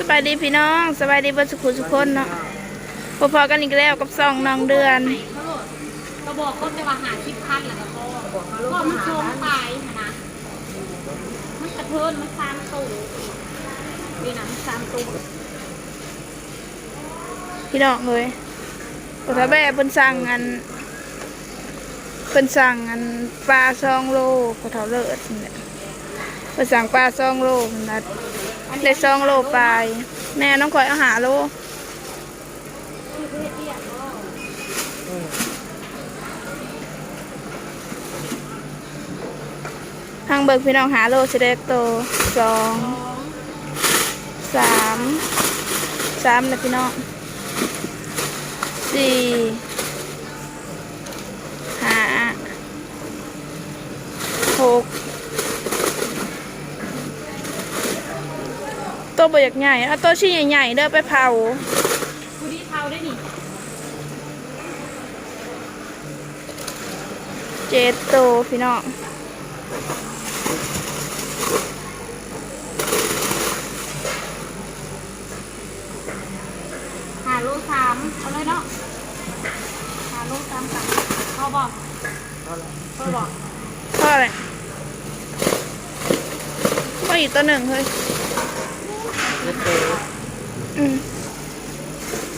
สบายดีพี่น้องสบายดีเบนสุขุสุขคนเนาะพอๆกันอีกแล้วกับสองน้องเดือนก็บอกก็จะว่าหาชิปพันแหละก็บอกก็มันโชงตายนะมันกระเทินมันซามตูนี่นะมันซามตูพี่น้องเลยพอถ้าแม่เพิ่นสั่งอันเพิ่นสั่งอันปลาซองโลพอเท่าเลิศนี่แหละเพิ่นสั่งปลาซองโลมันนัด ได้ซองโลไป แม่น้องคอยเอาหาโลทางเบิกพี่น้องหาโลเสด็จโตสองสามสามนะพี่น้องสี่ห้าหก ตัวบอยากใหญ่เอาตัวชิ้นใหญ่ๆเด้อไปเผากูดีเทาได้นี่เจ็ดโตวพี่น้องหาโลสามเอาเลยเนาะหาโลสามกันเขาบอกเขาบอกเพราะอะไรว่าอีกตัวหนึ่งเฮ้ย อืม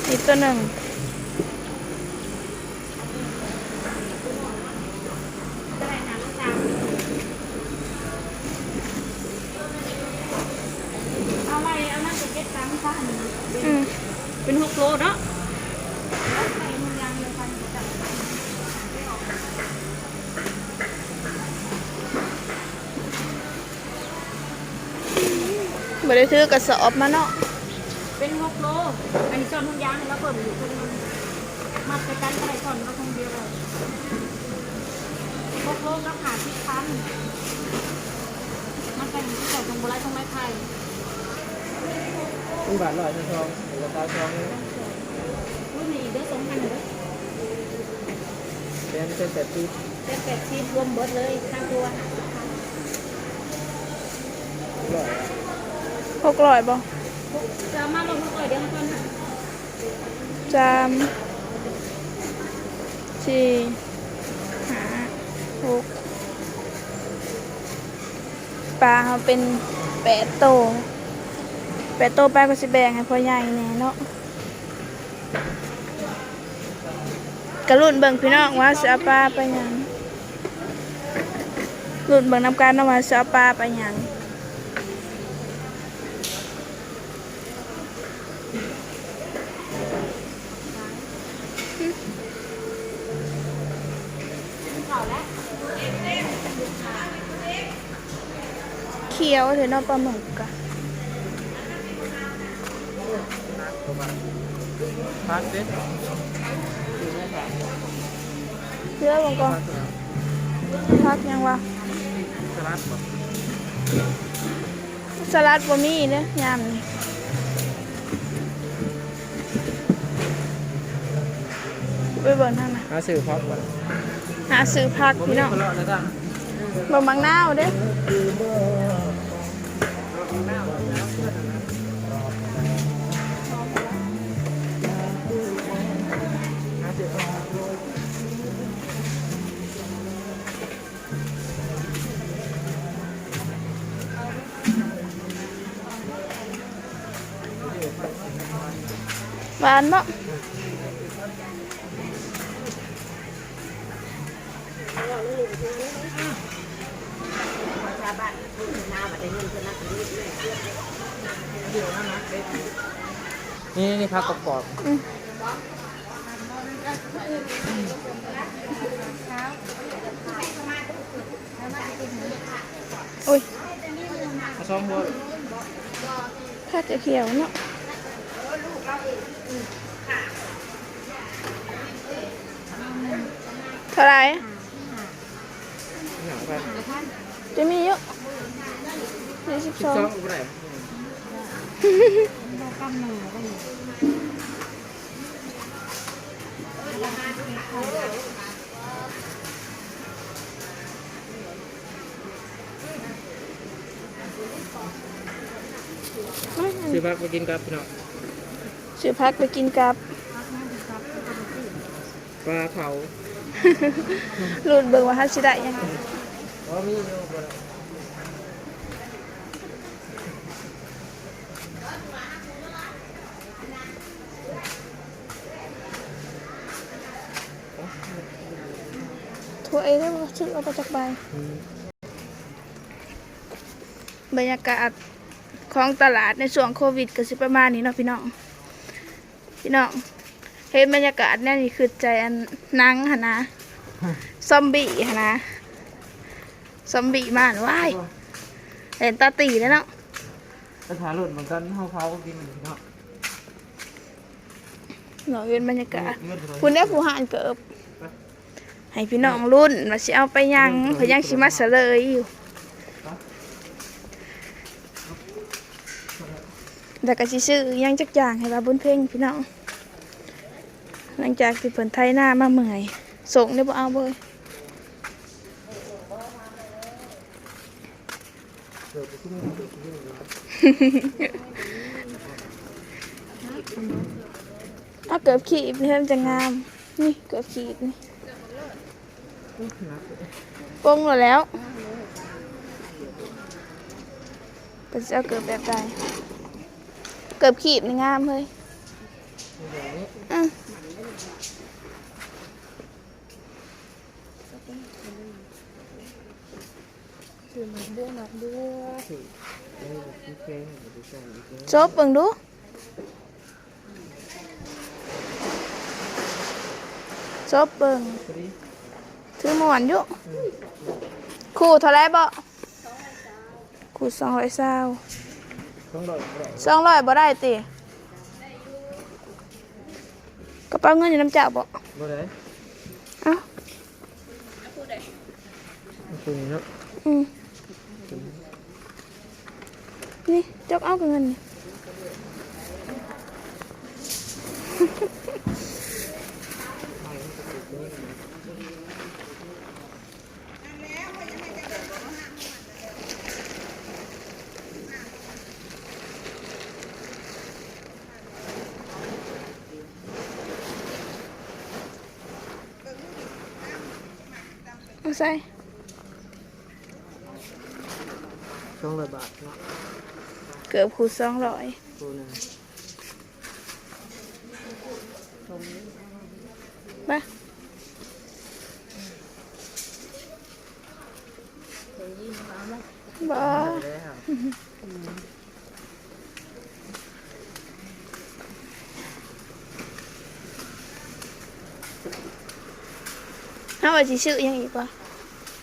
อีก บ่ได้ถือกระสอบมาเนาะเป็นหกโลอันนี้จอนทุนยางแล้วเปิดอยู่คนนึงมาไปกันก็ได้จอนก็คงเดียวเลยหกโลก็หาที่พันมันเป็นที่ใส่ตรงโบราณตรงไม้ไผ่อุบาทลอยทองหรือว่าตาทองนี่รุ่นนี้เด้อสองพันเด้อเป็นเป็นแต่ปีเป็นแปดชีพรวมเบิดเลยค่าตัวลอย หกร้อยบ่จะมาลงมาก่อยเดี๋ยวก่อนนะสามสี่ห้าหกปลาเขาเป็นแปดโตวแปดโตวปลาก็สิแบ่งให้พ่อใหญ่แน่เนาะกระลุ่นเบิ่งพี่น้องว่าสิเอาปลาไปหยังลุ่นเบิ่งนำการเนาะว่าสิเอาปลาไปหยัง ขียวเถอะเนาะปลาหมึกอะพักเด็ดเชื่อบ่ก่อนพักยังวะสลัดบ่สลัดบ่มีเด้อยามนี้ไปเบิ่งทางน่ะหาสื่อพักบ่หาซื้อผักบ่มีพี่น้องคนรอดนะจ๊ะบ่มังนาวเด้ หวานบ่นี่นี่พักกรอบอืมโอ้ยๆเอาซองบัวถ้าจะเขียวเนาะ เท่าไหรหนังไปจะมีเยอะยี่สิบสองสองอุบไหนกำเนิดได้เซื้อพักไปกินกับพี่น้อง ซื้อพักไปกินกับปลาเผารุ่นเบิ่งว่าฮัสิได้ยังอ๋อมีอยู่บ่ล่ะถ้วยได้บ่ซื้อเอาไปจากใบอืมบรรยากาศของตลาดในช่วงโควิดก็สิประมาณนี้เนาะพี่น้อง พี่น้องเห็นบรรยากาศแน่นี่คือใจอันหนังหนนะซอมบี้หนนะซอมบี้มาหนว้ายเห็นตาตีแล้วเนาะกระถาหล่นเหมือนกันเฮาเผากินพี่น้องเนาะเป็นบรรยากาศเงินเท่าไหร่คุณได้ผู้หานเกิบให้พี่น้องรุ่นว่าสิเอาไปยังเพนยังสิมาเสลยอยู่ แต่ก็สิซื้อยังจักอย่างให้ว่าบุญเพ่งพี่น้องหลังจากที่เพิ่นไทยหน้ามาเมื่อยส่งได้บ่เอาเบยเดี๋ยวไปกินเกินเอบขีบนี่มจะงาม นี่เกิบขีบนี่ปรุงหมดแล้วเป็นจะเอาเกิบแบบใด เกิบขีบนี่งามเลยเดี๋ยวนี้อืมสิเอ้ยพี่แกงเดี๋ยวไปใส่อีกแล้วจบเบิ่งดูจบเบิ่งพอดีถือหมวนอยู่คู่เท่าไรบ่คู่สองร้อยเศร้า ต้องรอรอสองร้อยบ่ได้ติกระเป๋าเงินอยู่น้ำเจ้าบ่บ่ได้เอ้ามันคือเนาะอืมนี่จกเอากับเงินนี่ เอาใส่ต้องระบาดเนาะเกือ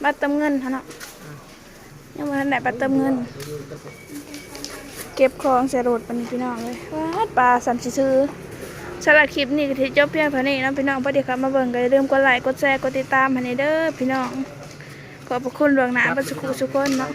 บัตรเติมเงินหั่นเนาะยังมันไหนบัตรเติมเงิน เก็บของเส่รถปานพี่น้องเลยว้าดปลาสามสิซื้อสำหรับคลิปนี้ก็ที่จบเพียงเท่านี้นะพี่น้องพอดีครับมาเบิ่งกันเริ่มกดไลค์กดแชร์กดติดตามให้ในเด้อพี่น้องขอบพระคุณดวงหนาบัดสุขุสุขคนเนาะ